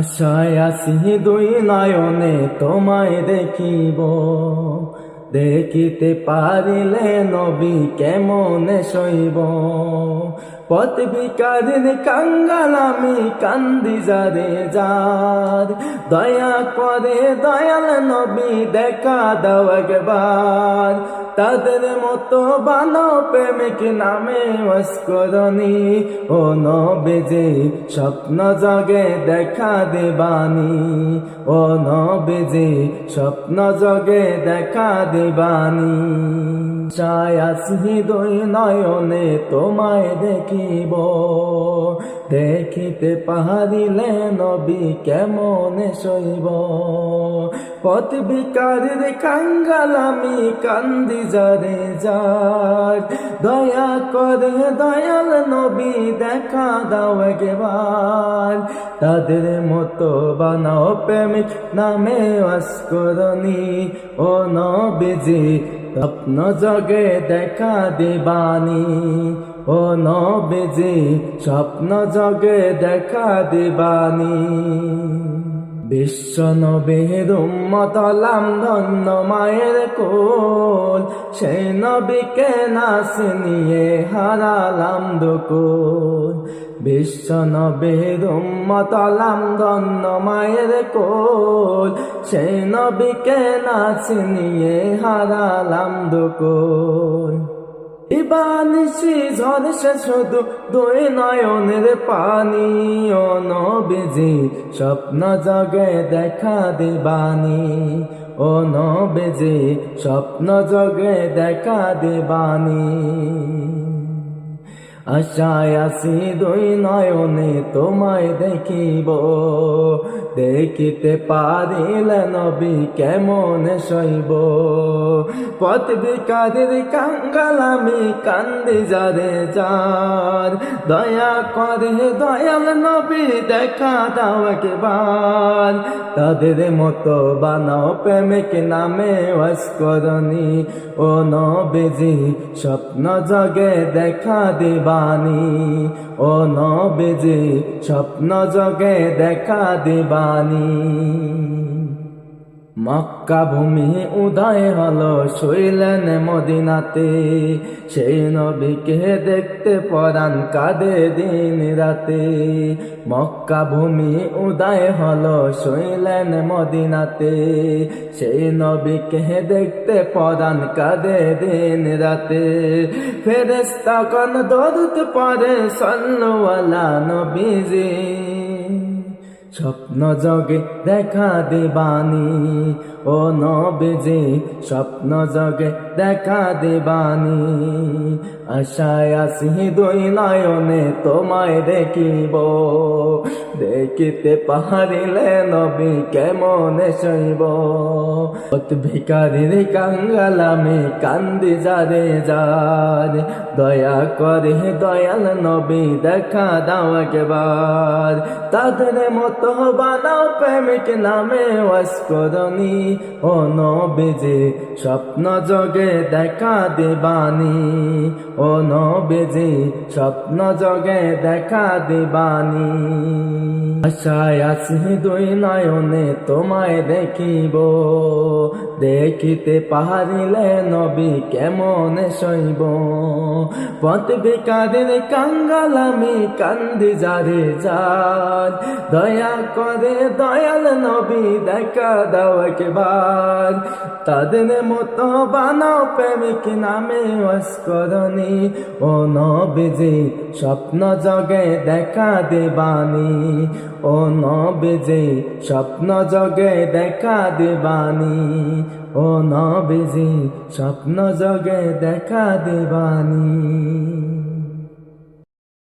আশায় আসি দুই নয়নে তোমায় দেখিব। দেখিতে পারিলে নবী কেমনে শৈব পথ বিকারের কাঙ্গাল আমি কান্দি যারে যার। দয়া করে দয়াল নবী দেখা দাও একবার। তাদের মতো বানো প্রেমিক নামে মস্করণী ও নবেজে স্বপ্ন জগে দেখা দেবানি। ও নবেজে স্বপ্ন জগে দেখা দেবানি। ছায়াসি দুই নয়নে তোমায় দেখিব দেখিতে পাহারিলে নবী কেমনে শৈব? পথ বিকারের কাঙ্গাল আমি কান্দি যারে যার। দয়া করে দয়াল নবী দেখা দাও একবার। তাদের মতো বানাও প্রেমিক নামে অস্করণী। ও নবীজি, স্বপ্ন জগে দেখা দিবানি। ও নবীজি, স্বপ্ন জগে দেখা দিবানি। বিশ্ব নবীর উম্মতলাম ধন্য মায়ের কোল সেই নবীকে নাস নিয়ে হারালাম দুকুল। বিশ্ব নবীর উম্মতলাম ধন্য মায়ের কোল সেই নবীকে নাচ নিয়ে হারালাম দুকুল। ইবানিসি ঝরছে শুধু দুই নয়নের পানি। ও নবীজি, স্বপ্ন জগে দেখা দিবানি। ও নবীজি, স্বপ্ন জগে দেখা দিবানি। আশায় আসি দুই নয়নে তোমায় দেখিব। দেখিতে পারিলে নবী কেমন শৈব পথ বিকারের কাঙ্গাল আমি কান্দি যারে যার। দয়া করে দয়াল নবী, দেখা দাও একবার। তাদের মতো বানাও প্রেমিক নামে ওয়াসকরণী ও নবীজি, স্বপ্ন জগে দেখা দিবানি ও নবীজি স্বপ্ন জগে দেখা দিবানি। মক্কা ভূমি উদয় হলো, শৈলেন মদিনাতে। সেই নবীকে দেখতে পরাণ কাঁদে দিন রাতে। মক্কা ভূমি উদয় হলো, শৈলেন মদিনাতে। সেই নবীকে দেখতে পরাণ কাঁদে দিন রাতে। ফেরেস্তা কন দরুদ পরে সল্লওয়ালা নবীজি। স্বপ্ন জগে দেখা দেবানি ও নবেজে, স্বপ্ন জগে দেখা দেবানি আশায় আসি দুই নয়নে তোমায় দেখিব। দেখিতে পাহাড়িলে নবী কেমন শৈব? ভিকারির কাঙ্গাল আমি কান্দি যারে যার। দয়া করে দয়াল নবী দেখা দাও একবার। তাদের মতো বানাও প্রেমিক নামে ওয়াসকরণী ও নবীজি, স্বপ্ন জগে দেখা দিবানি। ও নবীজি, স্বপ্ন জগে দেখা দিবানি। আশায় আছি দুই নয়নে তোমায় দেখিব। দেখিতে পাহারিলে নবী কেমন শৈব? পথ বিকারের কাঙ্গাল আমি কান্দি যারে যার। দয়া করে দয়াল নবী দেখা দাও একবার। তাদের মতো বানাও প্রেমিক নামে অস্করণী। ও নবীজি, স্বপ্ন জগে দেখা দেবানি। ও নবেজে স্বপ্ন জগে দেখা দেবানি। ও নবেজে স্বপ্ন জগে দেখা দেবানি।